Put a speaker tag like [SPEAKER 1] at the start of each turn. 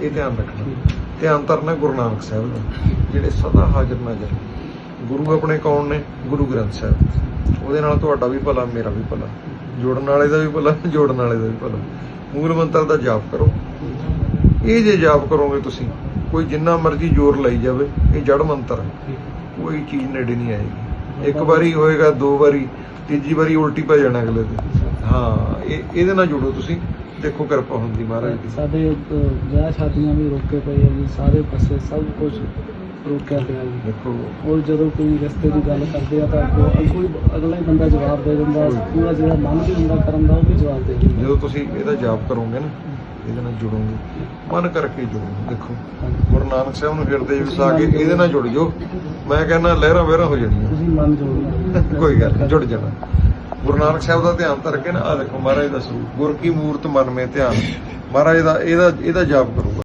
[SPEAKER 1] ਇਹ ਧਿਆਨ ਰੱਖਣਾ। ਧਿਆਨ ਧਰਨਾ ਗੁਰੂ ਨਾਨਕ ਸਾਹਿਬ ਦਾ, ਜਿਹੜੇ ਸਦਾ ਹਾਜ਼ਰ ਨਾਜ਼ਰ ਗੁਰੂ ਆਪਣੇ ਕੌਣ ਨੇ? ਗੁਰੂ ਗ੍ਰੰਥ ਸਾਹਿਬ। ਉਹਦੇ ਨਾਲ ਤੁਹਾਡਾ ਵੀ ਭਲਾ, ਮੇਰਾ ਵੀ ਭਲਾ। ਜੋੜਨ ਵਾਲੇ ਦਾ ਵੀ ਭਲਾ, ਜੋੜਨ ਵਾਲੇ ਦਾ ਵੀ ਭਲਾ। ਮੂਲ ਮੰਤਰ ਦਾ ਜਾਪ ਕਰੋ। ਇਹ ਜੇ ਜਾਪ ਕਰੋਗੇ ਤੁਸੀਂ, ਕੋਈ ਜਿੰਨਾ ਮਰਜ਼ੀ ਜ਼ੋਰ ਲਈ ਜਾਵੇ, ਇਹ ਜੜ ਮੰਤਰ ਹੈ। ਕੋਈ ਚੀਜ਼ ਨੇੜੇ ਨਹੀਂ ਆਏਗੀ। ਇੱਕ ਵਾਰੀ ਹੋਏਗਾ, ਦੋ ਵਾਰੀ, ਤੀਜੀ ਵਾਰੀ ਉਲਟੀ ਪੈ ਜਾਣਾ ਅਗਲੇ ਦਿਨ ਹਾਂ ਇਹ ਇਹਦੇ ਨਾਲ ਜੁੜੋ ਤੁਸੀਂ। ਦੇਖੋ ਕਿਰਪਾ ਹੁੰਦੀ ਮਹਾਰਾਜ ਦੀ।
[SPEAKER 2] ਸਾਡੇ ਵਿਆਹ ਸ਼ਾਦੀਆਂ ਵੀ ਰੋਕੇ ਪਏ ਆ ਜੀ ਸਾਰੇ ਪਾਸੇ ਸਭ ਕੁਝ ਰੋਕਿਆ ਪਿਆ ਜੀ।
[SPEAKER 1] ਦੇਖੋ।
[SPEAKER 2] ਔਰ ਜਦੋਂ ਕੋਈ ਰਸਤੇ ਦੀ ਗੱਲ ਕਰਦੇ ਆ ਤਾਂ ਅੱਗੋਂ ਹੀ ਅਗਲਾ ਹੀ ਬੰਦਾ ਜਵਾਬ ਦੇ ਦਿੰਦਾ ਪੂਰਾ ਜਿਹੜਾ ਮਨ ਵੀ ਹੁੰਦਾ ਕਰਨ ਦਾ ਉਹ ਵੀ ਜਵਾਬ ਦੇ ਦਿੰਦਾ।
[SPEAKER 1] ਜਦੋਂ ਤੁਸੀਂ ਇਹਦਾ ਜਾਪ ਕਰੋਗੇ ਨਾ ਇਹਦੇ ਨਾਲ ਜੁੜੋਗੇ। ਮਨ ਕਰਕੇ ਜੁੜੋ ਦੇਖੋ। ਗੁਰੂ ਨਾਨਕ ਸਾਹਿਬ ਨੂੰ ਹਿਰਦੇ ਵਿੱਚ ਵਸਾ ਕੇ ਇਹਦੇ ਨਾਲ ਜੁੜ ਜਾਓ। ਮੈਂ ਕਹਿੰਦਾ ਲਹਿਰਾਂ ਵਹਿਰਾਂ ਹੋ ਜਾਣੀਆਂ।
[SPEAKER 2] ਤੁਸੀਂ ਮਨ ਜੋੜਨਾ
[SPEAKER 1] ਕੋਈ ਗੱਲ ਨਹੀਂ ਜੁੜ ਜਾਣਾ। ਗੁਰੂ ਨਾਨਕ ਸਾਹਿਬ ਦਾ ਧਿਆਨ ਧਰ ਕੇ ਨਾ ਆ ਦੇਖੋ ਮਹਾਰਾਜ ਦਾ ਸਰੂਪ, ਗੁਰ ਕੀ ਮੂਰਤ ਮਨ ਮੇ ਧਿਆਨ। ਮਹਾਰਾਜ ਦਾ ਇਹਦਾ ਇਹਦਾ ਜਾਪ ਕਰੋ